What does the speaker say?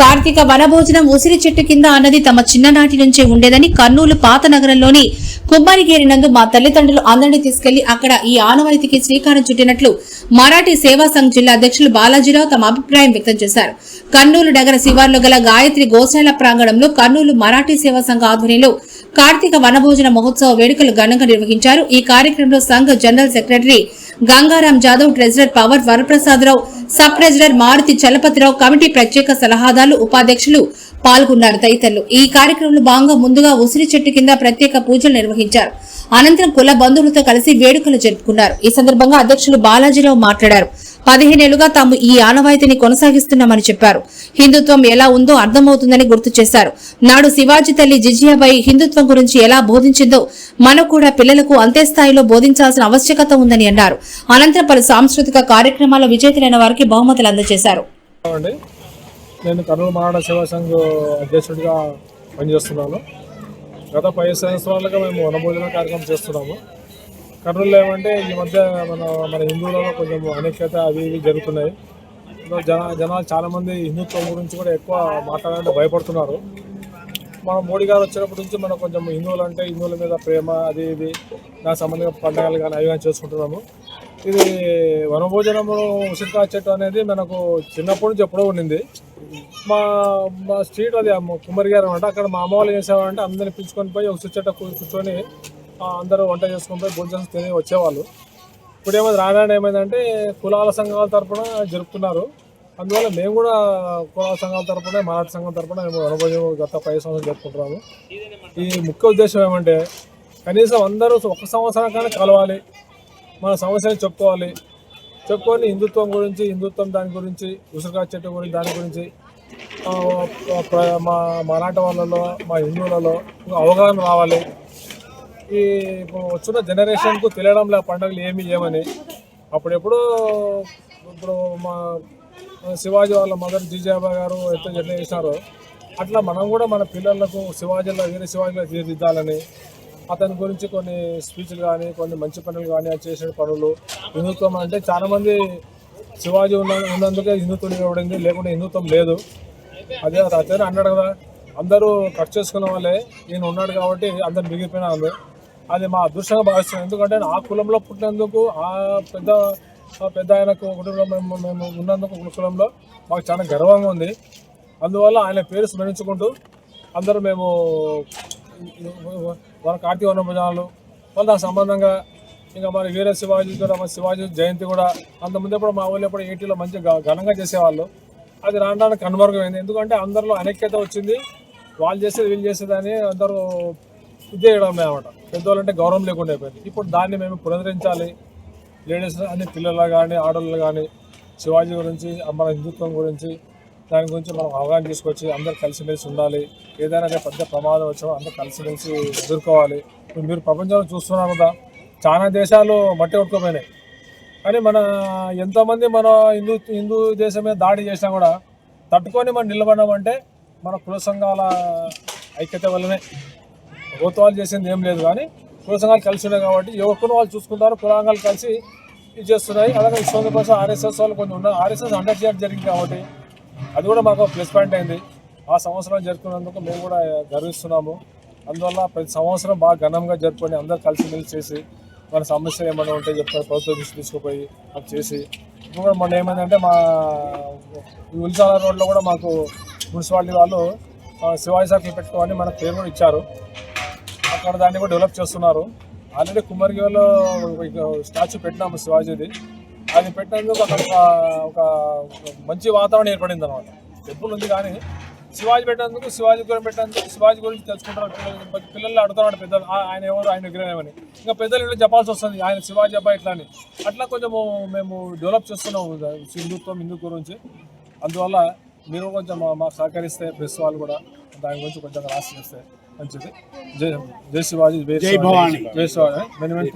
కార్తీక వనభోజనం ఉసిరి చెట్టు కింద అన్నది తమ చిన్ననాటి నుంచే ఉండేదని కర్నూలు పాత నగరంలోని కుమ్మరిగేరి నందు మా తల్లిదండ్రులు అందరినీ తీసుకెళ్ళి అక్కడ ఈ ఆనవాయితీకి శ్రీకారం చుట్టినట్లు మరాఠీ సేవా సంఘ్ జిల్లా అధ్యక్షులు బాలాజీరావు తమ అభిప్రాయం వ్యక్తం చేశారు. కర్నూలు నగర శివార్లో గల గాయత్రి గోశాల ప్రాంగణంలో కర్నూలు మరాఠీ సేవా సంఘ ఆధ్వర్యంలో కార్తీక వనభోజన మహోత్సవ వేడుకలు ఘనంగా నిర్వహించారు. ఈ కార్యక్రమంలో సంఘ general secretary Gangaram Jadhav treasurer Pawar Varaprasadarao sub treasurer Maruti Chalapathirao committee ప్రత్యేక సలహాదారులు ఉపాధ్యక్షులు పాల్గొన్నారు. తదితరులు ఈ కార్యక్రమంలో భాగంగా ముందుగా ఉసిరి చెట్టు కింద ప్రత్యేక పూజలు నిర్వహించారు. అనంతరం కుల బంధువులతో కలిసి వేడుకలు జరుపుకున్నారు. ఈ సందర్భంగా అధ్యక్షులు బాలాజీరావు మాట్లాడారు. పదిహేనేళ్ళుగా తాము ఈ ఆనవాయితీని కొనసాగిస్తున్నామని చెప్పారు. హిందుత్వం ఎలా ఉందో అర్థమవుతుందని గుర్తు చేశారు. నాడు శివాజీ తల్లి జిజియాబాయి హిందుత్వం గురించి ఎలా బోధించిందో మనం కూడా పిల్లలకు అంతే స్థాయిలో బోధించాల్సిన ఆవశ్యకత ఉందని అన్నారు. అనంతరం పలు సాంస్కృతిక కార్యక్రమాల్లో విజేతలైన వారికి బహుమతులు అందజేశారు. నేను కర్నూలు మహారాణ సేవా సంఘ్ అధ్యక్షుడిగా పనిచేస్తున్నాను. గత పది సంవత్సరాలుగా మేము వనభోజన కార్యక్రమం చేస్తున్నాము. కర్నూలు ఏమంటే ఈ మధ్య మన మన హిందువులలో కొంచెం అనేకత అవి ఇవి జరుగుతున్నాయి. జన జనాలు చాలామంది హిందుత్వం గురించి కూడా ఎక్కువ మాట్లాడాలంటే భయపడుతున్నారు. మన మోడీ గారు వచ్చినప్పటి నుంచి మనం కొంచెం హిందువులు అంటే హిందువుల మీద ప్రేమ అది ఇది దానికి సంబంధించిన పండుగలు కానీ అవి కానీ చేసుకుంటున్నాము. ఇది వనభోజనము ఉసిరికాయ చెట్టు అనేది మనకు చిన్నప్పటి నుంచి ఎప్పుడో ఉండింది. మా మా స్ట్రీట్ అది అమ్మ కుమ్మరి గారు అనమాట అక్కడ మా అమ్మ వాళ్ళు ఏం చేసేవారంటే అందరిని పిలుచుకొని పోయి ఉసిరి చెట్టు కూర్చొని అందరూ వంట చేసుకుంటూ భోజనం తిని వచ్చేవాళ్ళు. ఇప్పుడు ఏమైంది రానాడు ఏమైందంటే కులాల సంఘాల తరపున జరుపుతున్నారు. అందువల్ల మేము కూడా కులాల సంఘాల తరపున మరాఠీ సంఘం తరపున మేము అనుభవం గత పది సంవత్సరాలు జరుపుకుంటున్నాము. ఈ ముఖ్య ఉద్దేశం ఏమంటే కనీసం అందరూ ఒక సంవత్సరం కానీ కలవాలి. మన సమస్యలు చెప్పుకోవాలి. చెప్పుకొని హిందుత్వం గురించి హిందుత్వం దాని గురించి ఉసిరికాయ చెట్టు గురించి దాని గురించి మా మరాఠా వాళ్ళలో మా హిందువులలో అవగాహన రావాలి. ఈ ఇప్పుడు వచ్చిన జనరేషన్కు తెలియడం లే పండుగలు ఏమి ఏమని అప్పుడెప్పుడు ఇప్పుడు మా శివాజీ వాళ్ళ మదర్ జీజాబా గారు ఎంత ఎట్లా చేసినారో అట్లా మనం కూడా మన పిల్లలకు శివాజీలో వేరే శివాజీలో తీర్చిదిద్దాలని అతని గురించి కొన్ని స్పీచ్లు కానీ కొన్ని మంచి పనులు కానీ చేసిన పనులు హిందుత్వం అంటే చాలామంది శివాజీ ఉన్న ఉన్నందుకే హిందుత్వం ఇవ్వబడింది లేకుంటే హిందుత్వం లేదు. అదే అతను అన్నాడు కదా అందరూ కట్ చేసుకున్న వాళ్ళే ఈయన ఉన్నాడు కాబట్టి అందరు మిగిలిపోయినా అందరు అది మా అదృష్టంగా భావిస్తున్నాం. ఎందుకంటే ఆ కులంలో పుట్టినందుకు ఆ పెద్ద పెద్ద ఆయనకు కుటుంబంలో మేము మేము ఉన్నందుకు కులంలో మాకు చాలా గర్వంగా ఉంది. అందువల్ల ఆయన పేరు స్మరించుకుంటూ అందరూ మేము మన కార్తీక వనభజనాలు వాళ్ళ దానికి సంబంధంగా ఇంకా మరి వీర శివాజీ కూడా మన శివాజీ జయంతి కూడా అంతకుముందు ఎప్పుడు మా ఊళ్ళో ఎప్పుడు ఏటీలో మంచిగా ఘనంగా చేసేవాళ్ళు. అది రావడానికి కనుమరుగమైంది ఎందుకంటే అందరిలో అనైక్యత వచ్చింది. వాళ్ళు చేసేది వీళ్ళు చేసేదని అందరూ ఇది చేయడం అనమాట పెద్దవాళ్ళంటే గౌరవం లేకుండా అయిపోయింది. ఇప్పుడు దాన్ని మేము పునరుద్ధరించాలి. లేడీస్ అని పిల్లలు కానీ ఆడవాళ్ళు కానీ శివాజీ గురించి మన హిందుత్వం గురించి దాని గురించి మనం అవగాహన తీసుకొచ్చి అందరు కలిసిమెలిసి ఉండాలి. ఏదైనా పెద్ద ప్రమాదం వచ్చినా అందరూ కలిసిమెలిసి ఎదుర్కోవాలి. మీరు ప్రపంచంలో చూస్తున్నారు కదా చాలా దేశాలు మట్టి కొట్టుకోపోయినాయి. కానీ మన ఎంతోమంది మన హిందూ హిందూ దేశం మీద దాడి చేసినా కూడా తట్టుకొని మనం నిలబడమంటే మన కుల సంఘాల ఐక్యత వల్లనే. ప్రభుత్వాలు చేసింది ఏం లేదు కానీ కుల సంఘాలు కలిసి ఉన్నాయి కాబట్టి యువకులు వాళ్ళు చూసుకుంటారు కులాంగాలు కలిసి ఇది చేస్తున్నాయి. అలాగే విశ్వం కోసం ఆర్ఎస్ఎస్ వాళ్ళు కొన్ని ఉన్నారు ఆర్ఎస్ఎస్ అండర్ చేయడం జరిగింది కాబట్టి అది కూడా మాకు ప్లస్ పాయింట్ అయింది. ఆ సంవత్సరం జరుపుకున్నందుకు మేము కూడా గర్విస్తున్నాము. అందువల్ల ప్రతి సంవత్సరం బాగా ఘనంగా జరుపుకొని అందరూ కలిసిమెలిసి చేసి మన సమస్యలు ఏమైనా ఉంటే చెప్తారు ప్రభుత్వ దృష్టి తీసుకుపోయి అది చేసి ఇప్పుడు కూడా మొన్న ఏమైందంటే మా ఉల్సాల రోడ్లో కూడా మాకు మున్సిపాలిటీ వాళ్ళు శివాజీ సర్కిల్ పెట్టుకోవాలని మన పేరు కూడా ఇచ్చారు. అక్కడ దాన్ని కూడా డెవలప్ చేస్తున్నారు. ఆల్రెడీ కుమ్మరిగిలో స్టాచ్యూ పెట్టినాము శివాజీది. అది పెట్టినందుకు అక్కడ ఒక- ఒక మంచి వాతావరణం ఏర్పడింది అనమాట టెంపుల్ ఉంది కానీ శివాజీ పెట్టినందుకు శివాజీ గురించి పెట్టినందుకు శివాజీ గురించి తెలుసుకుంటారు పిల్లలు పిల్లలు అడుగుతున్నాడు పెద్దలు ఆయన ఎవరు ఆయన విగ్రహం ఏమని ఇంకా పెద్దలు ఇట్లా చెప్పాల్సి వస్తుంది ఆయన శివాజీ అబ్బాయి ఇట్లా అని. అట్లా కొంచెము మేము డెవలప్ చేస్తున్నాము హిందుత్వం హిందూ గురించి అందువల్ల మీరు కొంచెం మాకు సహకరిస్తే ప్రెస్ వాళ్ళు కూడా దాని గురించి కొంచెం రాసి చేస్తే మంచిది జై జై శివాజీ జై భవానీ. జై శివాజీ. Many many